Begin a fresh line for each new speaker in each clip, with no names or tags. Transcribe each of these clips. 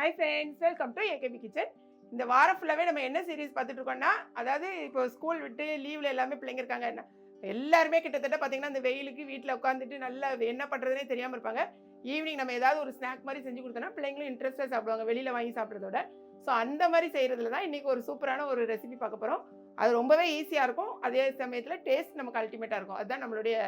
Hi friends welcome to AKP kitchen இந்த வாரம் ஃபுல்லாகவே நம்ம என்ன சீரிஸ் பார்த்துட்டு இருக்கோம்னா அதாவது இப்போ ஸ்கூல் விட்டு லீவில் எல்லாமே பிள்ளைங்க இருக்காங்க. என்ன எல்லாருமே கிட்டத்தட்ட பார்த்தீங்கன்னா இந்த வெயிலுக்கு வீட்டில் உட்காந்துட்டு நல்லா என்ன பண்ணுறதுனே தெரியாமல் இருப்பாங்க. ஈவினிங் நம்ம ஏதாவது ஒரு ஸ்நாக் மாதிரி செஞ்சு கொடுத்தோம்னா பிள்ளைங்களும் இன்ட்ரெஸ்ட்டாக சாப்பிடுவாங்க வெளியில் வாங்கி சாப்பிட்றதோட. ஸோ அந்த மாதிரி செய்கிறதுல தான் இன்றைக்கி ஒரு சூப்பரான ஒரு ரெசிபி பார்க்க போகிறோம் அது ரொம்பவே ஈஸியாக இருக்கும். அதே சமயத்தில் டேஸ்ட் நமக்கு அல்டிமேட்டாக இருக்கும். அதுதான் நம்மளுடைய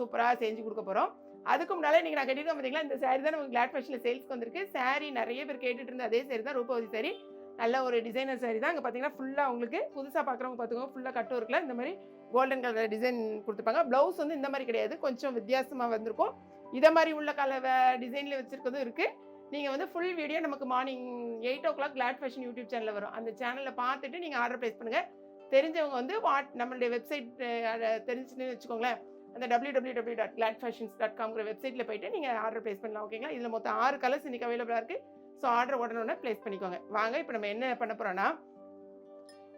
சூப்பராக செஞ்சு கொடுக்க போகிறோம் அதுக்கு முன்னாலே நீங்கள் நான் கட்டிருக்கேன் பார்த்தீங்களா இந்த சாரி தான் நமக்கு கிளாட் ஃபேஷனில் சேல்ஸ்க்கு வந்திருக்கு. சாரி நிறைய பேர் கேட்டுட்டு இருந்த அதே சாரி தான் ரூபவதி சாரி நல்ல ஒரு டிசைனர் சாரி தான். இங்கே பார்த்தீங்கன்னா ஃபுல்லாக உங்களுக்கு புதுசாக பார்க்குறவங்க பார்த்துக்கோங்க ஃபுல்லாக கட்டும் இருக்குல்ல இந்த மாதிரி கோல்டன் கலர் டிசைன் கொடுத்துருப்பாங்க. ப்ளவுஸ் வந்து இந்த மாதிரி கிடையாது. கொஞ்சம் வித்தியாசமாக வந்திருக்கும். இதை மாதிரி உள்ள கலவை டிசைனில் வச்சுருக்கதும் இருக்குது நீங்கள் வந்து ஃபுல் வீடியோ நமக்கு morning eight o'clock Glad Fashion YouTube சேனலில் வரும். அந்த சேனலில் பார்த்துட்டு நீங்கள் ஆர்டர் ப்ளேஸ் பண்ணுங்கள் தெரிஞ்சவங்க வந்து வாட் நம்மளுடைய வெப்சைட் தெரிஞ்சுன்னு வச்சுக்கோங்களேன். அந்த W W W dot Glad Fashions dot காம்ங்கிற வெப்சைட்டில் போயிட்டு நீங்கள் ஆர்டர் ப்ளேஸ் பண்ணலாம் ஓகேங்களா இதில் மொத்தம் ஆறு கலர்ஸ் இன்றைக்கி அவைலபிளாக இருக்குது ஸோ ஆர்டர் உடனே ப்ளேஸ் பண்ணிக்கோங்க. வாங்க இப்போ நம்ம என்ன பண்ண போகிறோன்னா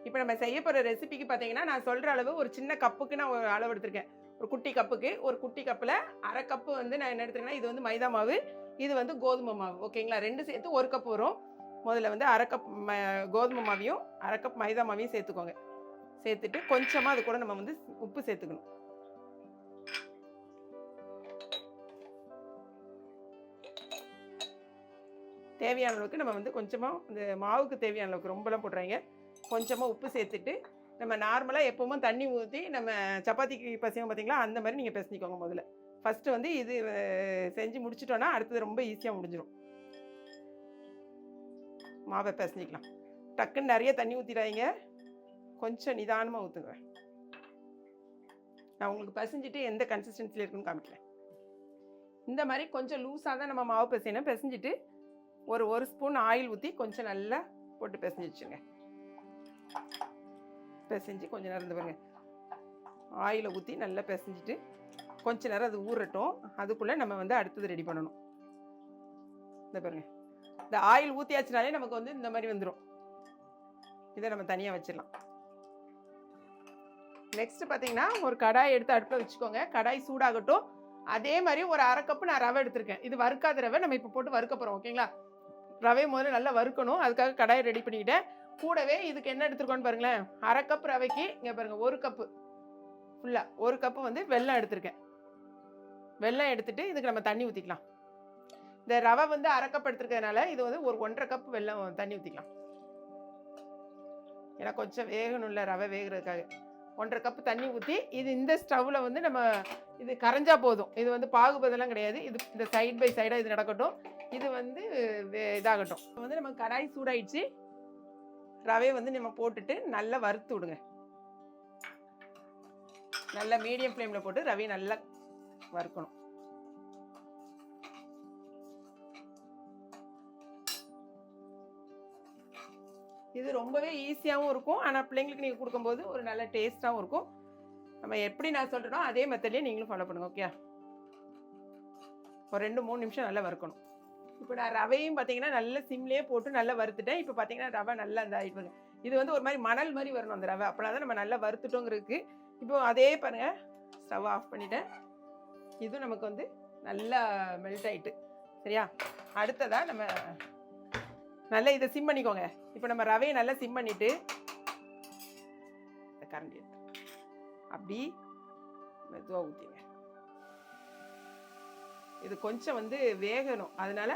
இப்போ நம்ம செய்ய போகிற ரெசிபிக்கு பார்த்தீங்கன்னா நான் சொல்கிற அளவு ஒரு சின்ன கப்புக்கு நான் ஒரு அளவு எடுத்திருக்கேன். ஒரு குட்டி கப்புக்கு ஒரு குட்டி கப்பில் அரை கப்பு வந்து நான் என்ன எடுத்துருக்கேன்னா இது வந்து மைதா மாவு இது வந்து கோதுமை மாவு ஓகேங்களா ரெண்டு சேர்த்து ஒரு கப் வரும். முதல்ல வந்து அரை கப் ம கோதுமை மாவையும் அரை கப் மைதா மாவையும் சேர்த்துக்கோங்க. சேர்த்துட்டு கொஞ்சமாக அது கூட நம்ம வந்து உப்பு சேர்த்துக்கணும். தேவையான அளவுக்கு நம்ம வந்து கொஞ்சமாக இந்த மாவுக்கு தேவையான அளவுக்கு ரொம்பலாம் போடுறாங்க கொஞ்சமாக உப்பு சேர்த்துட்டு நம்ம நார்மலாக எப்போவும் தண்ணி ஊற்றி நம்ம சப்பாத்திக்கு பசங்க பார்த்தீங்களா அந்த மாதிரி நீங்கள் பிசைஞ்சிக்கோங்க முதல்ல. ஃபஸ்ட்டு வந்து இது செஞ்சு முடிச்சிட்டோன்னா அடுத்தது ரொம்ப ஈஸியாக முடிஞ்சிடும் மாவை பிசைஞ்சிக்கலாம். டக்குன்னு நிறைய தண்ணி ஊற்றிடாதீங்க கொஞ்சம் நிதானமாக ஊற்றுங்க நான் உங்களுக்கு பசஞ்சிட்டு எந்த கன்சிஸ்டன்சியில் இருக்குன்னு காமிக்கிறேன். இந்த மாதிரி கொஞ்சம் லூஸாக தான் நம்ம மாவு பிசையணும். பிசைஞ்சிட்டு ஒரு ஒரு ஸ்பூன் ஆயில் ஊற்றி கொஞ்சம் நல்லா போட்டு பிசைஞ்சு வச்சுங்க பிசைஞ்சு கொஞ்சம் நேரம் இந்த பாருங்க. ஆயிலை ஊற்றி நல்லா பிசைஞ்சிட்டு கொஞ்ச நேரம் அது ஊறட்டும். அதுக்குள்ளே நம்ம வந்து அடுத்தது ரெடி பண்ணணும். இந்த பாருங்க. இந்த ஆயில் ஊற்றியாச்சுனாலே நமக்கு வந்து இந்த மாதிரி வந்துடும் இதை நம்ம தனியாக வச்சிடலாம். நெக்ஸ்ட் பார்த்தீங்கன்னா ஒரு கடாய் எடுத்து அடுப்பில் வச்சுக்கோங்க. கடாய் சூடாகட்டும். அதே மாதிரி ஒரு அரை கப்பு நான் ரவை எடுத்திருக்கேன். இது வறுக்காத ரவை. நம்ம இப்போ போட்டு வறுக்க போகிறோம் ஓகேங்களா ரவை முதல்ல நல்லா வறுக்கணும். அதுக்காக கடாயை ரெடி பண்ணிக்கிட்டேன். கூடவே இதுக்கு என்ன எடுத்துருக்கோன்னு பாருங்களேன். அரை கப் ரவைக்கு இங்கே பாருங்கள் ஒரு கப்பு ஃபுல்லாக ஒரு கப்பு வந்து வெல்லம் எடுத்திருக்கேன். வெல்லம் எடுத்துகிட்டு இதுக்கு நம்ம தண்ணி ஊற்றிக்கலாம் இந்த ரவை வந்து அரை கப் எடுத்துருக்கிறதுனால இது வந்து ஒரு ஒன்றரை கப் வெல்லம் தண்ணி ஊற்றிக்கலாம் ஏன்னா கொஞ்சம் வேகணும் இல்லை ரவை வேகிறதுக்காக. ஒன்றரை கப்பு தண்ணி ஊற்றி இது இந்த ஸ்டவ்வில் வந்து நம்ம இது கரைஞ்சா போதும். இது வந்து பாகுபதெல்லாம் கிடையாது. இது இந்த சைட் பை சைடாக இது நடக்கட்டும். இது வந்து இதாகட்டும். இப்போ வந்து நம்ம கடாய் சூடாயிடுச்சு. ரவையை வந்து நம்ம போட்டுட்டு நல்லா வறுத்து விடுங்க. நல்லா மீடியம் ஃப்ளேமில் போட்டு ரவையை நல்லா வறுக்கணும். இது ரொம்பவே ஈஸியாகவும் இருக்கும். ஆனால் பிள்ளைங்களுக்கு நீங்கள் கொடுக்கும்போது ஒரு நல்ல டேஸ்ட்டாகவும் இருக்கும். நம்ம எப்படி நான் சொல்கிறேனோ அதே மெத்தட்லேயே நீங்களும் ஃபாலோ பண்ணுங்கள் ஓகே ஒரு ரெண்டு மூணு நிமிஷம் நல்லா வறுக்கணும். இப்போ நான் ரவையும் பார்த்தீங்கன்னா நல்ல சிம்லேயே போட்டு நல்லா வறுத்துட்டேன். இப்போ பார்த்தீங்கன்னா ரவை நல்லா இந்த ஆயிட்டு இது வந்து ஒரு மாதிரி மணல் மாதிரி வரணும் அந்த ரவை. அப்படின்னா தான் நம்ம நல்லா வறுத்துட்டோங்கிறதுக்கு. இப்போ அதே பாருங்கள் ஸ்டவ் ஆஃப் பண்ணிட்டேன். இதுவும் நமக்கு வந்து நல்லா மெல்ட் ஆயிட்டு. சரியா? அடுத்ததாக நம்ம நல்லா இதை சிம் பண்ணிக்கோங்க. இப்போ நம்ம ரவையை நல்லா சிம் பண்ணிவிட்டு கரண்டி எடுத்து அப்படி மெதுவாக ஊற்றிங்க இது கொஞ்சம் வந்து வேகணும். அதனால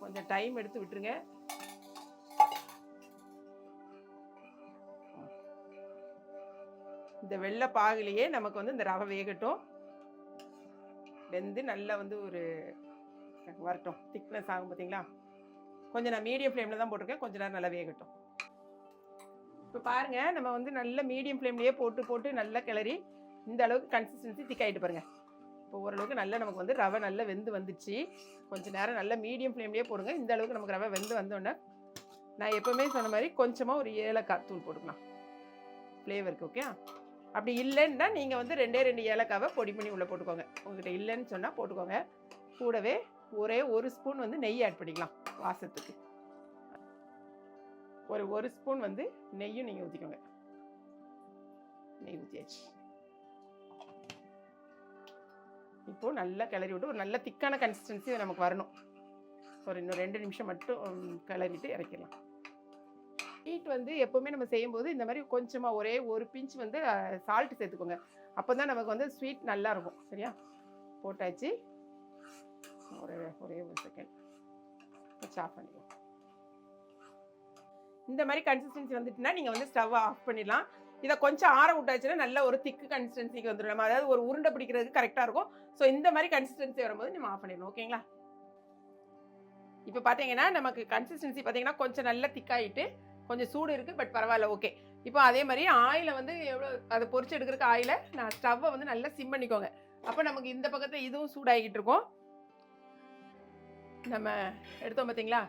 கொஞ்சம் டைம் எடுத்து விட்டுருங்க. இந்த வெள்ளை பாகுலேயே நமக்கு வந்து இந்த ரவை வேகட்டும். வெந்து நல்லா வந்து ஒரு வரட்டும். திக்னஸ் ஆகும் பார்த்தீங்களா கொஞ்சம் நான் மீடியம் ஃப்ளேமில் தான் போட்டிருக்கேன். கொஞ்ச நேரம் நல்லா வேகட்டும். இப்போ பாருங்கள் நம்ம வந்து நல்ல மீடியம் ஃப்ளேம்லேயே போட்டு போட்டு நல்லா கிளறி இந்த அளவுக்கு கன்சிஸ்டன்சி திக்காயிட்டு பாருங்கள் இப்போ ஓரளவுக்கு நல்லா நமக்கு வந்து ரவை நல்லா வெந்து வந்துச்சு. கொஞ்சம் நேரம் நல்லா மீடியம் ஃப்ளேம்லேயே போடுங்க. இந்த அளவுக்கு நமக்கு ரவை வெந்து வந்தோடனே நான் எப்போவுமே சொன்ன மாதிரி கொஞ்சமாக ஒரு ஏலக்காய் தூள் போட்டுக்கலாம். ஃப்ளேவருக்கு ஓகே அப்படி இல்லைன்னா நீங்கள் வந்து ரெண்டே ரெண்டு ஏலக்காவை பொடி பண்ணி உள்ளே போட்டுக்கோங்க. உங்ககிட்ட இல்லைன்னு சொன்னால் போட்டுக்கோங்க. கூடவே ஒரே ஒரு ஸ்பூன் வந்து நெய் ஆட் பண்ணிக்கலாம் வாசத்துக்கு. ஒரு ஒரு ஸ்பூன் வந்து நெய்யும் நீங்கள் ஊற்றிக்கோங்க நெய் ஊற்றியாச்சு இப்போது நல்லா கிளறி விட்டு ஒரு நல்ல திக்கான கன்சிஸ்டன்சி நமக்கு வரணும். ஒரு இன்னும் ரெண்டு நிமிஷம் மட்டும் கிளறிட்டு இறக்கிடலாம். ஸ்வீட் வந்து எப்போவுமே நம்ம செய்யும்போது இந்த மாதிரி கொஞ்சமாக ஒரே ஒரு பிஞ்ச் வந்து சால்ட் சேர்த்துக்கோங்க. அப்போ தான் நமக்கு வந்து ஸ்வீட் நல்லா இருக்கும். சரியா? போட்டாச்சு. ஒரே ஒரே ஒரு செகண்ட் வச்சு ஆஃப் பண்ணிடுவோம் இந்த மாதிரி கன்சிஸ்டன்சி வந்துட்டுனா நீங்கள் வந்து ஸ்டவ் ஆஃப் பண்ணிடலாம். இதை கொஞ்சம் ஆற விட்டாச்சுன்னா நல்ல ஒரு திக்கு கன்சிஸ்டன்சிக்கு வந்துடும் நம்ம அதாவது ஒரு உருண்டை பிடிக்கிறதுக்கு கரெக்டாக இருக்கும். ஸோ இந்த மாதிரி கன்சிஸ்டன்சி வரும்போது நம்ம ஆஃப் பண்ணிடணும் ஓகேங்களா இப்போ பார்த்தீங்கன்னா நமக்கு கன்சிஸ்டன்சி பார்த்தீங்கன்னா கொஞ்சம் நல்லா திக்காயிட்டு கொஞ்சம் சூடு இருக்குது பட் பரவாயில்ல ஓகே இப்போ அதே மாதிரி ஆயிலை வந்து எவ்வளோ அதை பொரிச்சு எடுக்கிறக்கு ஆயிலை நான் ஸ்டவ்வை வந்து நல்லா சிம் பண்ணிக்கோங்க. அப்போ நமக்கு இந்த பக்கத்தில் இதுவும் சூடாகிட்டு இருக்கும். நம்ம எடுத்தோம் பார்த்தீங்களா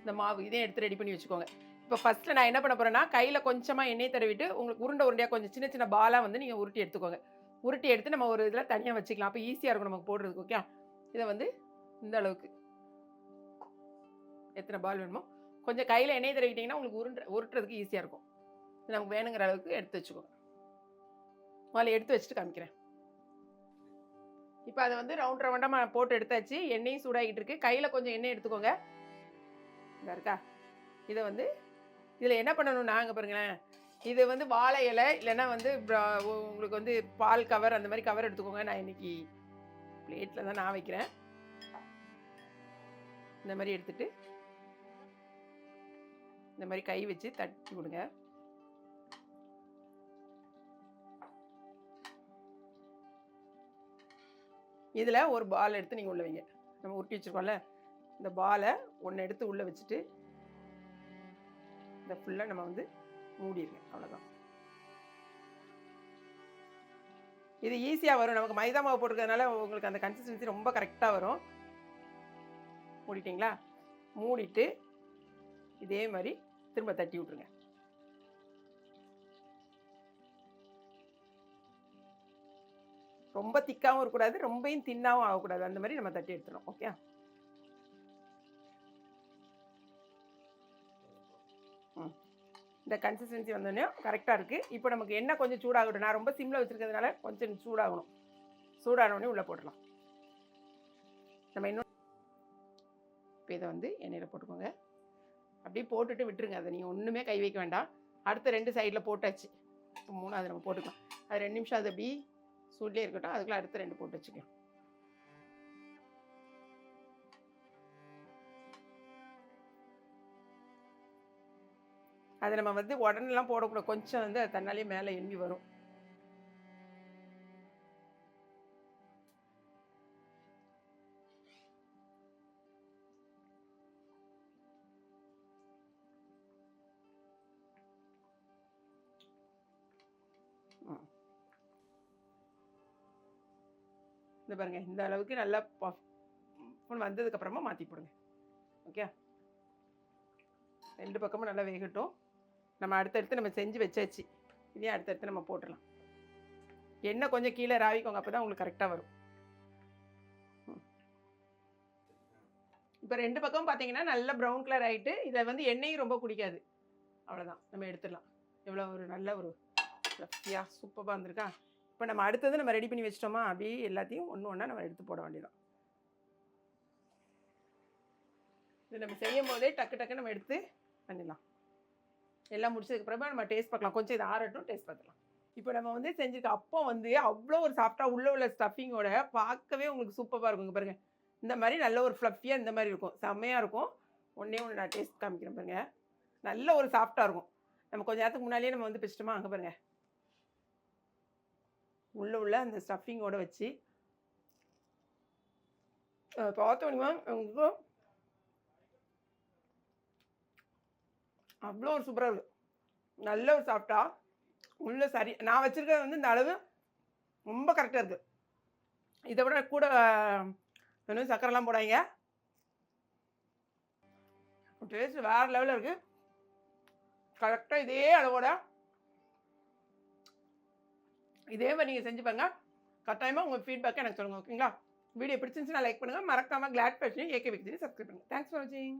இந்த மாவு இதையும் எடுத்து ரெடி பண்ணி வச்சுக்கோங்க. இப்போ ஃபஸ்ட்டு நான் என்ன பண்ண போகிறேன்னா கையில் கொஞ்சமாக எண்ணெய் தடவிட்டு உங்களுக்கு உருண்டை உருண்டையாக கொஞ்சம் சின்ன சின்ன பாலாக வந்து நீங்கள் உருட்டி எடுத்துக்கோங்க. உருட்டி எடுத்து நம்ம ஒரு இதில் தனியாக வச்சுக்கலாம். அப்போ ஈஸியாக இருக்கும் நமக்கு போடுறதுக்கு ஓகே இதை வந்து இந்த அளவுக்கு. எத்தனை பால் வேணுமோ? கொஞ்சம் கையில் எண்ணெய் தடவிட்டிங்கன்னா உங்களுக்கு உருண்டை உருட்டுறதுக்கு ஈஸியாக இருக்கும். இது நமக்கு வேணுங்கிற அளவுக்கு எடுத்து வச்சுக்கோங்க. முதல்ல எடுத்து வச்சுட்டு காமிக்கிறேன். இப்போ அதை வந்து ரவுண்ட் ரவுண்டாக போட்டு எடுத்தாச்சு. எண்ணெயும் சூடாகிட்டு இருக்கு. கையில் கொஞ்சம் எண்ணெய் எடுத்துக்கோங்க. இந்த இருக்கா? இதை வந்து இதில் என்ன பண்ணணும் நாங்கள் பாருங்களேன். இது வந்து வாழை இலை இல்லைன்னா வந்து உங்களுக்கு வந்து பால் கவர் அந்த மாதிரி கவர் எடுத்துக்கோங்க. நான் இன்னைக்கு பிளேட்டில் தான் நான் வைக்கிறேன். இந்த மாதிரி எடுத்துட்டு இந்த மாதிரி கை வச்சு தட்டி கொடுங்க இதில் ஒரு பால் எடுத்து நீங்கள் உள்ள வைங்க. நம்ம உருட்டி வச்சுருக்கோம்ல இந்த பாலை ஒன்று எடுத்து உள்ளே வச்சுட்டு இதை ஃபுல்லாக நம்ம வந்து மூடிடுங்க அவ்வளோதான் இது ஈஸியாக வரும். நமக்கு மைதா மாவு போட்டுருக்கிறதுனால உங்களுக்கு அந்த கன்சிஸ்டன்சி ரொம்ப கரெக்டாக வரும். மூடிட்டிங்களா? மூடிட்டு இதே மாதிரி திரும்ப தட்டி விட்ருங்க ரொம்ப திக்காகவும் இருக்கக்கூடாது ரொம்பையும் தின்னாகவும் ஆகக்கூடாது. அந்த மாதிரி நம்ம தட்டி எடுத்துடணும். ஓகே இந்த கன்சிஸ்டன்சி வந்தோடனே கரெக்டாக இருக்குது இப்போ நமக்கு என்ன கொஞ்சம் சூடாகட்டும். நான் ரொம்ப சிம்மில் வச்சுருக்கிறதுனால கொஞ்சம் சூடாகணும். சூடானோடனே உள்ளே போட்டுடலாம். நம்ம இன்னும் இப்போ இதை வந்து எண்ணெயில் போட்டுக்கோங்க. அப்படியே போட்டுட்டு விட்டுருங்க. அதை நீங்கள் ஒன்றுமே கை வைக்க வேண்டாம். அடுத்த ரெண்டு சைடில் போட்டாச்சு. இப்போ மூணாவது நம்ம போட்டுக்கலாம். அது ரெண்டு நிமிஷம் அது அப்படி சூட்லேயே இருக்கட்டும். அதுக்குள்ளே அடுத்த ரெண்டு போட்டு வச்சுக்கலாம். அதை நம்ம வந்து உடனெல்லாம் போடக்கூடாது. கொஞ்சம் வந்து அது தன்னாலே மேலே எண்ணி வரும். இந்த பாருங்க. இந்த அளவுக்கு நல்லா பஃப் வந்ததுக்கு அப்புறமா மாற்றி போடுங்க. ஓகே? ரெண்டு பக்கமும் நல்லா வேகட்டும். நம்ம அடுத்தடுத்து நம்ம செஞ்சு வச்சாச்சு. இதையும் அடுத்தடுத்து நம்ம போட்டுடலாம். எண்ணெய் கொஞ்சம் கீழே ராவிக்கோங்க அப்போ தான் உங்களுக்கு கரெக்டாக வரும். இப்போ ரெண்டு பக்கம் பார்த்தீங்கன்னா நல்ல ப்ரௌன் கலர் ஆகிட்டு இதை வந்து எண்ணெயும் ரொம்ப குடிக்காது. அவ்வளோதான் நம்ம எடுத்துடலாம். எவ்வளோ ஒரு நல்ல ஒரு ஃப்ளஃபியாக சூப்பராக வந்திருக்கா? இப்போ நம்ம அடுத்தது நம்ம ரெடி பண்ணி வச்சிட்டோமா? அப்படியே எல்லாத்தையும் ஒன்று ஒன்றா நம்ம எடுத்து போட வேண்டியதான் இது நம்ம செய்யும் போதே டக்கு டக்கு நம்ம எடுத்து பண்ணிடலாம். எல்லாம் முடிச்சதுக்கு அப்புறமா நம்ம டேஸ்ட் பார்க்கலாம். கொஞ்சம் இது ஆறட்டும் டேஸ்ட் பார்த்துக்கலாம். இப்போ நம்ம வந்து செஞ்சிருக்க அப்போ வந்து அவ்வளோ ஒரு சாஃப்டாக உள்ள உள்ள ஸ்டஃபிங்கோட பார்க்கவே உங்களுக்கு சூப்பராக இருக்கும். பாருங்கள் பாருங்க. இந்த மாதிரி நல்ல ஒரு ஃப்ளஃபியாக இந்த மாதிரி இருக்கும். செம்மையாக இருக்கும். ஒன்றே ஒன்று நான் டேஸ்ட் காமிக்கிறேன் பாருங்க. நல்ல ஒரு சாஃப்டாக இருக்கும். நம்ம கொஞ்ச நேரத்துக்கு முன்னாடியே நம்ம வந்து பிச்சிட்டோமா? அங்கே பாருங்க. உள்ள உள்ள அந்த ஸ்டஃபிங்கோட வச்சு பார்த்தோன்னா உங்களுக்கு அவ்வளோ ஒரு சூப்பராக இருக்குது நல்ல ஒரு சாப்பிட்டா உள்ளே சரி நான் வச்சுருக்கிறது வந்து இந்த அளவு ரொம்ப கரெக்டாக இருக்குது இதை விட கூட இன்னும் சக்கரைலாம் போடாதீங்க. டேஸ்ட் வேறு லெவலில் இருக்குது கரெக்டாக இதே அளவோட இதே மாதிரி நீங்கள் செஞ்சு பாருங்க. கட்டாயமாக உங்கள் ஃபீட்பேக்கை எனக்கு சொல்லுங்கள் ஓகேங்களா வீடியோ பிடிச்சிருந்துச்சுன்னா லைக் பண்ணுங்கள் மறக்காமல் கிளாட் பேஷனையும் ஏகே விக்தினி சப்ஸ்கிரைப் பண்ணுங்கள் தேங்க்ஸ் ஃபார் வாட்சிங்